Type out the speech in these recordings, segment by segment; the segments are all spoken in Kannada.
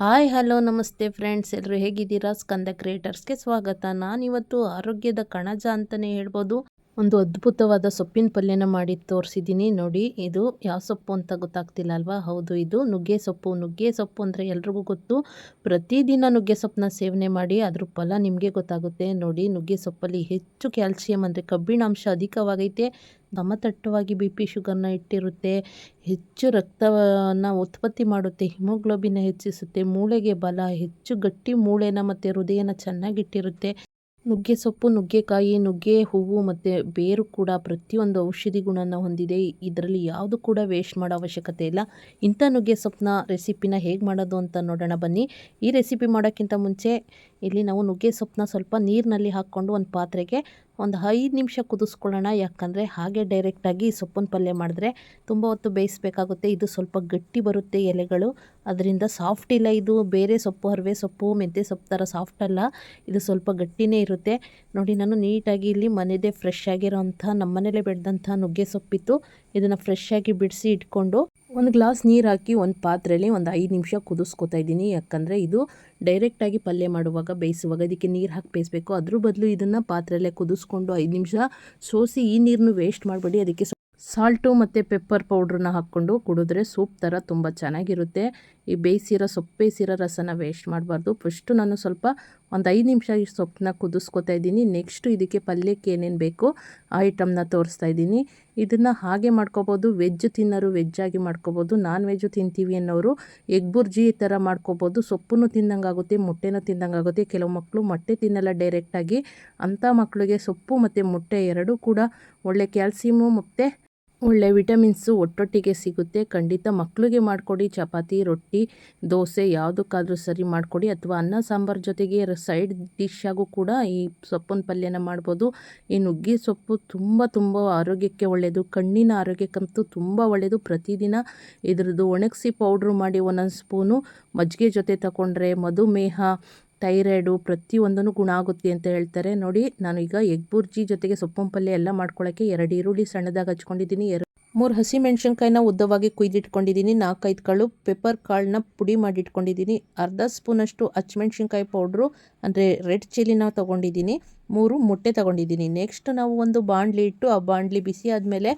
ಹಾಯ್ ಹಲೋ ನಮಸ್ತೆ ಫ್ರೆಂಡ್ಸ್ ಎಲ್ಲರೂ ಹೇಗಿದ್ದೀರಾ? ಸ್ಕಂದ ಕ್ರಿಯೇಟರ್ಸ್ಗೆ ಸ್ವಾಗತ. ನಾನಿವತ್ತು ಆರೋಗ್ಯದ ಕಣಜ ಅಂತಲೇ ಹೇಳ್ಬೋದು. ಒಂದು ಅದ್ಭುತವಾದ ಸೊಪ್ಪಿನ ಪಲ್ಯನ ಮಾಡಿ ತೋರಿಸಿದ್ದೀನಿ. ನೋಡಿ, ಇದು ಯಾವ ಸೊಪ್ಪು ಅಂತ ಗೊತ್ತಾಗ್ತಿಲ್ಲ ಅಲ್ವಾ? ಹೌದು, ಇದು ನುಗ್ಗೆ ಸೊಪ್ಪು. ನುಗ್ಗೆ ಸೊಪ್ಪು ಅಂದರೆ ಎಲ್ರಿಗೂ ಗೊತ್ತು. ಪ್ರತಿದಿನ ನುಗ್ಗೆ ಸೊಪ್ಪನ್ನ ಸೇವನೆ ಮಾಡಿ ಅದ್ರ ಫಲ ನಿಮಗೆ ಗೊತ್ತಾಗುತ್ತೆ. ನೋಡಿ, ನುಗ್ಗೆ ಸೊಪ್ಪಲ್ಲಿ ಹೆಚ್ಚು ಕ್ಯಾಲ್ಸಿಯಂ ಅಂದರೆ ಕಬ್ಬಿಣಾಂಶ ಅಧಿಕವಾಗೈತೆ. ದಮತಟ್ಟವಾಗಿ ಬಿ ಪಿ ಶುಗರ್ನ ಇಟ್ಟಿರುತ್ತೆ. ಹೆಚ್ಚು ರಕ್ತವನ್ನು ಉತ್ಪತ್ತಿ ಮಾಡುತ್ತೆ. ಹಿಮೋಗ್ಲೋಬಿನ ಹೆಚ್ಚಿಸುತ್ತೆ. ಮೂಳೆಗೆ ಬಲ, ಹೆಚ್ಚು ಗಟ್ಟಿ ಮೂಳೆನ ಮತ್ತು ಹೃದಯನ ಚೆನ್ನಾಗಿಟ್ಟಿರುತ್ತೆ. ನುಗ್ಗೆ ಸೊಪ್ಪು, ನುಗ್ಗೆಕಾಯಿ, ನುಗ್ಗೆ ಹೂವು ಮತ್ತು ಬೇರು ಕೂಡ ಪ್ರತಿಯೊಂದು ಔಷಧಿ ಗುಣನ ಹೊಂದಿದೆ. ಇದರಲ್ಲಿ ಯಾವುದು ಕೂಡ ವೇಸ್ಟ್ ಮಾಡೋ ಅವಶ್ಯಕತೆ ಇಲ್ಲ. ಇಂಥ ನುಗ್ಗೆ ಸೊಪ್ಪನ್ನ ರೆಸಿಪಿನ ಹೇಗೆ ಮಾಡೋದು ಅಂತ ನೋಡೋಣ ಬನ್ನಿ. ಈ ರೆಸಿಪಿ ಮಾಡೋಕ್ಕಿಂತ ಮುಂಚೆ ಇಲ್ಲಿ ನಾವು ನುಗ್ಗೆ ಸೊಪ್ಪನ್ನ ಸ್ವಲ್ಪ ನೀರಿನಲ್ಲಿ ಹಾಕ್ಕೊಂಡು ಒಂದು ಪಾತ್ರೆಗೆ ಒಂದು ಐದು ನಿಮಿಷ ಕುದಿಸ್ಕೊಳ್ಳೋಣ. ಯಾಕಂದರೆ ಹಾಗೆ ಡೈರೆಕ್ಟಾಗಿ ಸೊಪ್ಪಿನ ಪಲ್ಯ ಮಾಡಿದ್ರೆ ತುಂಬ ಹೊತ್ತು ಬೇಯಿಸಬೇಕಾಗುತ್ತೆ. ಇದು ಸ್ವಲ್ಪ ಗಟ್ಟಿ ಬರುತ್ತೆ ಎಲೆಗಳು. ಅದರಿಂದ ಸಾಫ್ಟ್ ಇಲ್ಲ ಇದು. ಬೇರೆ ಸೊಪ್ಪು, ಹರವೆ ಸೊಪ್ಪು, ಮೆಂತ್ಯ ಸೊಪ್ಪು ಥರ ಸಾಫ್ಟ್ ಅಲ್ಲ. ಇದು ಸ್ವಲ್ಪ ಗಟ್ಟಿನೇ ಇರುತ್ತೆ. ನೋಡಿ, ನಾನು ನೀಟಾಗಿ ಇಲ್ಲಿ ಮನೆಯದೇ ಫ್ರೆಶ್ ಆಗಿರೋಂಥ ನಮ್ಮ ಮನೇಲೇ ಬೆಳೆದಂಥ ನುಗ್ಗೆ ಸೊಪ್ಪಿತ್ತು. ಇದನ್ನು ಫ್ರೆಶ್ ಆಗಿ ಬಿಡಿಸಿ ಇಟ್ಕೊಂಡು ಒಂದು ಗ್ಲಾಸ್ ನೀರು ಹಾಕಿ ಒಂದು ಪಾತ್ರೆಯಲ್ಲಿ ಒಂದು ಐದು ನಿಮಿಷ ಕುದಿಸ್ಕೊತಾ ಇದ್ದೀನಿ. ಯಾಕಂದರೆ ಇದು ಡೈರೆಕ್ಟಾಗಿ ಪಲ್ಯ ಮಾಡುವಾಗ ಬೇಯಿಸುವಾಗ ಇದಕ್ಕೆ ನೀರು ಹಾಕಿ ಬೇಯಿಸಬೇಕು. ಅದ್ರ ಬದಲು ಇದನ್ನು ಪಾತ್ರೆಯಲ್ಲೇ ಕುದಿಸ್ಕೊಂಡು ಐದು ನಿಮಿಷ ಸೋಸಿ ಈ ನೀರನ್ನು ವೇಸ್ಟ್ ಮಾಡಬೇಡಿ. ಅದಕ್ಕೆ ಸಾಲ್ಟು ಮತ್ತು ಪೆಪ್ಪರ್ ಪೌಡ್ರನ್ನ ಹಾಕ್ಕೊಂಡು ಕುಡಿದ್ರೆ ಸೂಪ್ ಥರ ತುಂಬ ಚೆನ್ನಾಗಿರುತ್ತೆ. ಈ ಬೇಯಿಸಿರೋ ಸೊಪ್ಪು, ಬೇಯಿಸಿರೋ ರಸನ ವೇಸ್ಟ್ ಮಾಡಬಾರ್ದು. ಫಸ್ಟು ನಾನು ಸ್ವಲ್ಪ ಒಂದು ಐದು ನಿಮಿಷ ಈ ಸೊಪ್ಪನ್ನ ಕುದಿಸ್ಕೊತಾ ಇದ್ದೀನಿ. ನೆಕ್ಸ್ಟು ಇದಕ್ಕೆ ಪಲ್ಯಕ್ಕೆ ಏನೇನು ಬೇಕು ಆ ಐಟಮ್ನ ತೋರಿಸ್ತಾ ಇದ್ದೀನಿ. ಇದನ್ನು ಹಾಗೆ ಮಾಡ್ಕೋಬೋದು, ವೆಜ್ ತಿನ್ನೋರು, ವೆಜ್ಜಾಗಿ ಮಾಡ್ಕೋಬೋದು ನಾನ್ ವೆಜ್ ತಿಂತೀವಿ ಅನ್ನೋರು, ಎಗ್ ಬುರ್ಜಿ ಈ ಥರ ಮಾಡ್ಕೋಬೋದು ಸೊಪ್ಪನ್ನು ತಿನ್ನಂಗಾಗುತ್ತೆ ಮೊಟ್ಟೆನೂ ತಿನ್ನಂಗಾಗುತ್ತೆ ಕೆಲವು ಮಕ್ಕಳು ಮೊಟ್ಟೆ ತಿನ್ನಲ್ಲ ಡೈರೆಕ್ಟಾಗಿ ಅಂಥ ಮಕ್ಕಳಿಗೆ ಸೊಪ್ಪು ಮತ್ತು ಮೊಟ್ಟೆ ಎರಡೂ ಕೂಡ ಒಳ್ಳೆ ಕ್ಯಾಲ್ಸಿಯಮು ಮತ್ತು ಒಳ್ಳೆ ವಿಟಮಿನ್ಸು ಒಟ್ಟೊಟ್ಟಿಗೆ ಸಿಗುತ್ತೆ. ಖಂಡಿತ ಮಕ್ಕಳಿಗೆ ಮಾಡಿಕೊಡಿ. ಚಪಾತಿ, ರೊಟ್ಟಿ, ದೋಸೆ ಯಾವುದಕ್ಕಾದರೂ ಸರಿ ಮಾಡಿಕೊಡಿ. ಅಥವಾ ಅನ್ನ, ಸಾಂಬಾರು ಜೊತೆಗೆ ಸೈಡ್ ಡಿಶ್ಶಾಗೂ ಕೂಡ ಈ ಸೊಪ್ಪಿನ ಪಲ್ಯನ ಮಾಡ್ಬೋದು. ಈ ನುಗ್ಗೆ ಸೊಪ್ಪು ತುಂಬ ತುಂಬ ಆರೋಗ್ಯಕ್ಕೆ ಒಳ್ಳೆಯದು ಕಣ್ಣಿನ ಆರೋಗ್ಯಕ್ಕಂತೂ ತುಂಬ ಒಳ್ಳೆಯದು ಪ್ರತಿದಿನ ಇದರದ್ದು ಒಣಗಿಸಿ ಪೌಡ್ರು ಮಾಡಿ ಒಂದೊಂದು ಸ್ಪೂನು ಮಜ್ಜಿಗೆ ಜೊತೆ ತಗೊಂಡ್ರೆ ಮಧುಮೇಹ ಥೈರಾಯ್ಡು ಪ್ರತಿಯೊಂದನ್ನು ಗುಣ ಆಗುತ್ತೆ ಅಂತ ಹೇಳ್ತಾರೆ. ನೋಡಿ, ನಾನು ಈಗ ಎಗ್ ಬುರ್ಜಿ ಜೊತೆಗೆ ಸೊಪ್ಪಿನ ಪಲ್ಯ ಎಲ್ಲ ಮಾಡ್ಕೊಳ್ಳೋಕ್ಕೆ ಎರಡು ಈರುಳ್ಳಿ ಸಣ್ಣದಾಗಿ ಹಚ್ಕೊಂಡಿದ್ದೀನಿ. ಎರಡು ಮೂರು ಹಸಿ ಮೆಣಸಿನ್ಕಾಯಿನ ಉದ್ದವಾಗಿ ಕುಯ್ದಿಟ್ಕೊಂಡಿದ್ದೀನಿ. ನಾಲ್ಕೈದು ಕಾಳು ಪೆಪ್ಪರ್ ಕಾಳನ್ನ ಪುಡಿ ಮಾಡಿಟ್ಕೊಂಡಿದ್ದೀನಿ. ಅರ್ಧ ಸ್ಪೂನಷ್ಟು ಹಚ್ಮೆಣ್ಸಿನ್ಕಾಯಿ ಪೌಡ್ರು ಅಂದರೆ ರೆಡ್ ಚಿಲ್ಲಿನ ತೊಗೊಂಡಿದ್ದೀನಿ. ಮೂರು ಮೊಟ್ಟೆ ತೊಗೊಂಡಿದ್ದೀನಿ. ನೆಕ್ಸ್ಟ್ ನಾವು ಒಂದು ಬಾಣಲಿ ಇಟ್ಟು ಆ ಬಾಣಲಿ ಬಿಸಿ ಆದಮೇಲೆ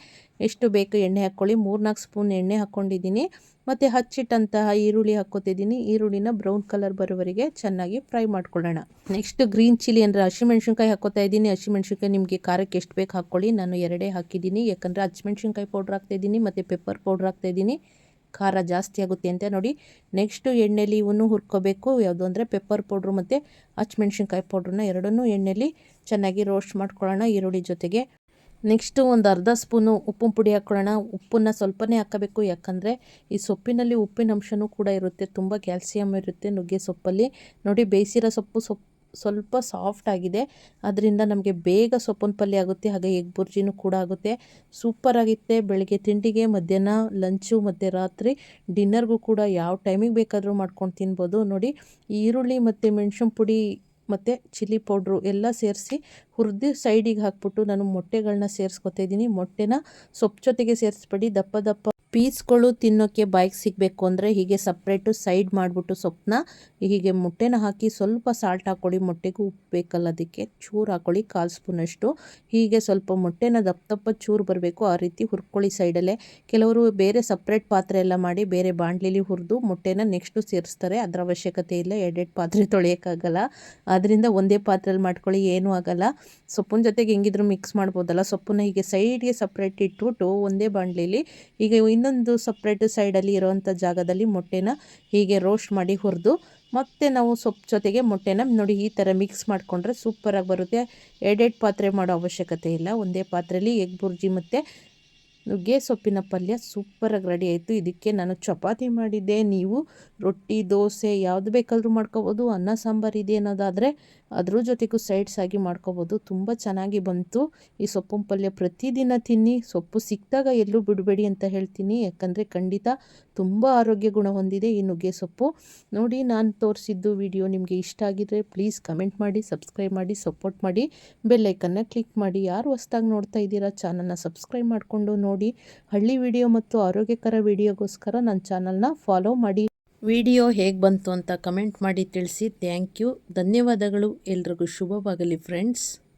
ಎಷ್ಟು ಬೇಕು ಎಣ್ಣೆ ಹಾಕ್ಕೊಳ್ಳಿ. ಮೂರು ನಾಲ್ಕು ಸ್ಪೂನ್ ಎಣ್ಣೆ ಹಾಕ್ಕೊಂಡಿದ್ದೀನಿ. ಮತ್ತು ಹಚ್ಚಿಟ್ಟಂತಹ ಈರುಳ್ಳಿ ಹಾಕ್ಕೋತಿದ್ದೀನಿ. ಈರುಳ್ಳಿನ ಬ್ರೌನ್ ಕಲರ್ ಬರೋವರೆಗೆ ಚೆನ್ನಾಗಿ ಫ್ರೈ ಮಾಡ್ಕೊಳ್ಳೋಣ. ನೆಕ್ಸ್ಟ್ ಗ್ರೀನ್ ಚಿಲ್ಲಿ ಅಂದರೆ ಹಸಿಮೆಣ್ಸಿನ್ಕಾಯಿ ಹಾಕೋತಾ ಇದ್ದೀನಿ. ಹಸಿಮೆಣ್ಸಿನ್ಕಾಯಿ ನಿಮಗೆ ಖಾರಕ್ಕೆ ಎಷ್ಟು ಬೇಕು ಹಾಕ್ಕೊಳ್ಳಿ. ನಾನು ಎರಡೇ ಹಾಕಿದ್ದೀನಿ. ಯಾಕಂದರೆ ಹಸಿಮೆಣ್ಸಿನ್ಕಾಯಿ ಪೌಡ್ರ್ ಹಾಕ್ತಾಯಿದ್ದೀನಿ ಮತ್ತು ಪೆಪ್ಪರ್ ಪೌಡ್ರ್ ಹಾಕ್ತಾಯಿದ್ದೀನಿ ಖಾರ ಜಾಸ್ತಿ ಆಗುತ್ತೆ ಅಂತ ನೋಡಿ. ನೆಕ್ಸ್ಟು ಎಣ್ಣೆಲಿ ಇವನ್ನೂ ಹುರ್ಕೋಬೇಕು. ಯಾವುದು ಅಂದರೆ ಪೆಪ್ಪರ್ ಪೌಡ್ರು ಮತ್ತು ಹಚ್ಮೆಣ್ಸಿನ್ಕಾಯಿ ಪೌಡ್ರನ್ನ ಎರಡನ್ನೂ ಎಣ್ಣೆಲಿ ಚೆನ್ನಾಗಿ ರೋಸ್ಟ್ ಮಾಡ್ಕೊಳ್ಳೋಣ ಈರುಳ್ಳಿ ಜೊತೆಗೆ. ನೆಕ್ಸ್ಟು ಒಂದು ಅರ್ಧ ಸ್ಪೂನು ಉಪ್ಪಿನ ಪುಡಿ ಹಾಕ್ಕೊಳ್ಳೋಣ. ಉಪ್ಪನ್ನು ಸ್ವಲ್ಪನೇ ಹಾಕಬೇಕು. ಯಾಕಂದರೆ ಈ ಸೊಪ್ಪಿನಲ್ಲಿ ಉಪ್ಪಿನ ಅಂಶವೂ ಕೂಡ ಇರುತ್ತೆ. ತುಂಬ ಕ್ಯಾಲ್ಸಿಯಂ ಇರುತ್ತೆ ನುಗ್ಗೆ ಸೊಪ್ಪಲ್ಲಿ. ನೋಡಿ, ಬೇಯಿಸಿರೋ ಸೊಪ್ಪು ಸೊಪ್ಪು ಸ್ವಲ್ಪ ಸಾಫ್ಟ್ ಆಗಿದೆ. ಅದರಿಂದ ನಮಗೆ ಬೇಗ ಸೊಪ್ಪಿನ ಪಲ್ಯ ಆಗುತ್ತೆ. ಹಾಗೆ ಎಗ್ ಬುರ್ಜಿನೂ ಕೂಡ ಆಗುತ್ತೆ. ಸೂಪರ್ ಆಗುತ್ತೆ. ಬೆಳಗ್ಗೆ ತಿಂಡಿಗೆ, ಮಧ್ಯಾಹ್ನ ಲಂಚು, ಮತ್ತು ರಾತ್ರಿ ಡಿನ್ನರ್ಗೂ ಕೂಡ ಯಾವ ಟೈಮಿಗೆ ಬೇಕಾದರೂ ಮಾಡ್ಕೊಂಡು ತಿನ್ಬೋದು. ನೋಡಿ, ಈರುಳ್ಳಿ ಮತ್ತು ಮೆಣಸಿನ ಪುಡಿ ಮತ್ತು ಚಿಲ್ಲಿ ಪೌಡ್ರು ಎಲ್ಲ ಸೇರಿಸಿ ಹುರಿದು ಸೈಡಿಗೆ ಹಾಕ್ಬಿಟ್ಟು ನಾನು ಮೊಟ್ಟೆಗಳನ್ನ ಸೇರಿಸ್ಕೊತಾ ಇದ್ದೀನಿ. ಮೊಟ್ಟೆನ ಸೊಪ್ಪು ಜೊತೆಗೆ ಸೇರಿಸ್ಬೇಡಿ. ದಪ್ಪ ದಪ್ಪ ಪೀಸ್ಗಳು ತಿನ್ನೋಕ್ಕೆ ಬಾಯಿಗೆ ಸಿಗಬೇಕು ಅಂದರೆ ಹೀಗೆ ಸಪ್ರೇಟು ಸೈಡ್ ಮಾಡಿಬಿಟ್ಟು ಸೊಪ್ಪನ್ನ ಹೀಗೆ ಮೊಟ್ಟೆನ ಹಾಕಿ ಸ್ವಲ್ಪ ಸಾಲ್ಟ್ ಹಾಕ್ಕೊಳ್ಳಿ. ಮೊಟ್ಟೆಗೂ ಉಪ್ಪು ಬೇಕಲ್ಲ ಅದಕ್ಕೆ. ಚೂರು ಹಾಕ್ಕೊಳ್ಳಿ, ಕಾಲು ಸ್ಪೂನಷ್ಟು. ಹೀಗೆ ಸ್ವಲ್ಪ ಮೊಟ್ಟೆನ ದಪ್ಪ ದಪ್ಪ ಚೂರು ಬರಬೇಕು. ಆ ರೀತಿ ಹುರ್ಕೊಳ್ಳಿ ಸೈಡಲ್ಲೇ ಕೆಲವರು ಬೇರೆ ಸಪ್ರೇಟ್ ಪಾತ್ರೆ ಎಲ್ಲ ಮಾಡಿ ಬೇರೆ ಬಾಣಲಿಲಿ ಹುರಿದು ಮೊಟ್ಟೆನ ನೆಕ್ಸ್ಟು ಸೇರಿಸ್ತಾರೆ. ಅದರ ಅವಶ್ಯಕತೆ ಇಲ್ಲ. ಎರಡೆರಡು ಪಾತ್ರೆ ತೊಳೆಯೋಕ್ಕಾಗಲ್ಲ. ಆದ್ದರಿಂದ ಒಂದೇ ಪಾತ್ರೆಯಲ್ಲಿ ಮಾಡ್ಕೊಳ್ಳಿ. ಏನೂ ಆಗಲ್ಲ. ಸೊಪ್ಪಿನ ಜೊತೆಗೆ ಹೆಂಗಿದ್ರು ಮಿಕ್ಸ್ ಮಾಡ್ಬೋದಲ್ಲ. ಸೊಪ್ಪನ್ನ ಹೀಗೆ ಸೈಡ್ಗೆ ಸಪ್ರೇಟ್ ಇಟ್ಬಿಟ್ಟು ಒಂದೇ ಬಾಣಲಿಲಿ ಈಗ ಇನ್ನೊಂದು ಸಪ್ರೇಟ್ ಸೈಡಲ್ಲಿ ಇರುವಂಥ ಜಾಗದಲ್ಲಿ ಮೊಟ್ಟೆನ ಹೀಗೆ ರೋಸ್ಟ್ ಮಾಡಿ ಹುರಿದು ಮತ್ತೆ ನಾವು ಸೊಪ್ಪು ಜೊತೆಗೆ ಮೊಟ್ಟೆನ ನೋಡಿ ಈ ಥರ ಮಿಕ್ಸ್ ಮಾಡಿಕೊಂಡ್ರೆ ಸೂಪರಾಗಿ ಬರುತ್ತೆ. ಎರಡೆರಡು ಪಾತ್ರೆ ಮಾಡೋ ಅವಶ್ಯಕತೆ ಇಲ್ಲ. ಒಂದೇ ಪಾತ್ರೆಯಲ್ಲಿ ಎಗ್ ಬುರ್ಜಿ ಮತ್ತು ನುಗ್ಗೆ ಸೊಪ್ಪಿನ ಪಲ್ಯ ಸೂಪರಾಗಿ ರೆಡಿ ಆಯಿತು. ಇದಕ್ಕೆ ನಾನು ಚಪಾತಿ ಮಾಡಿದ್ದೆ. ನೀವು ರೊಟ್ಟಿ, ದೋಸೆ ಯಾವುದು ಬೇಕಾದರೂ ಮಾಡ್ಕೋಬೋದು, ಅನ್ನ, ಸಾಂಬಾರು ಇದೆ ಅನ್ನೋದಾದರೆ ಅದ್ರ ಜೊತೆಗೂ ಸೈಡ್ಸ್ ಆಗಿ ಮಾಡ್ಕೋಬೋದು. ತುಂಬ ಚೆನ್ನಾಗಿ ಬಂತು. ಈ ಸೊಪ್ಪಿನ ಪಲ್ಯ ಪ್ರತಿದಿನ ತಿನ್ನಿ. ಸೊಪ್ಪು ಸಿಕ್ಕಿದಾಗ ಎಲ್ಲೂ ಬಿಡಬೇಡಿ ಅಂತ ಹೇಳ್ತೀನಿ. ಯಾಕಂದರೆ ಖಂಡಿತ ತುಂಬ ಆರೋಗ್ಯ ಗುಣ ಹೊಂದಿದೆ ಈ ನುಗ್ಗೆ ಸೊಪ್ಪು. ನೋಡಿ, ನಾನು ತೋರಿಸಿದ್ದು ವಿಡಿಯೋ ನಿಮಗೆ ಇಷ್ಟ ಆಗಿದ್ರೆ ಪ್ಲೀಸ್ ಕಮೆಂಟ್ ಮಾಡಿ ಸಬ್ಸ್ಕ್ರೈಬ್ ಮಾಡಿ ಸಪೋರ್ಟ್ ಮಾಡಿ. ಬೆಲ್ಲೈಕನ್ನ ಕ್ಲಿಕ್ ಮಾಡಿ. ಯಾರು ಹೊಸ್ದಾಗಿ ನೋಡ್ತಾ ಇದ್ದೀರಾ ಚಾನಲ್ನ ಸಬ್ಸ್ಕ್ರೈಬ್ ಮಾಡಿಕೊಂಡು ನೋಡಿ. ಹಳ್ಳಿ ವಿಡಿಯೋ ಮತ್ತು ಆರೋಗ್ಯಕರ ವಿಡಿಯೋಗೋಸ್ಕರ ನನ್ನ ಚಾನಲ್ನ ಫಾಲೋ ಮಾಡಿ. ವಿಡಿಯೋ ಹೇಗೆ ಬಂತು ಅಂತ ಕಮೆಂಟ್ ಮಾಡಿ ತಿಳಿಸಿ. Thank you. ಧನ್ಯವಾದಗಳು. ಎಲ್ರಿಗೂ ಶುಭವಾಗಲಿ ಫ್ರೆಂಡ್ಸ್.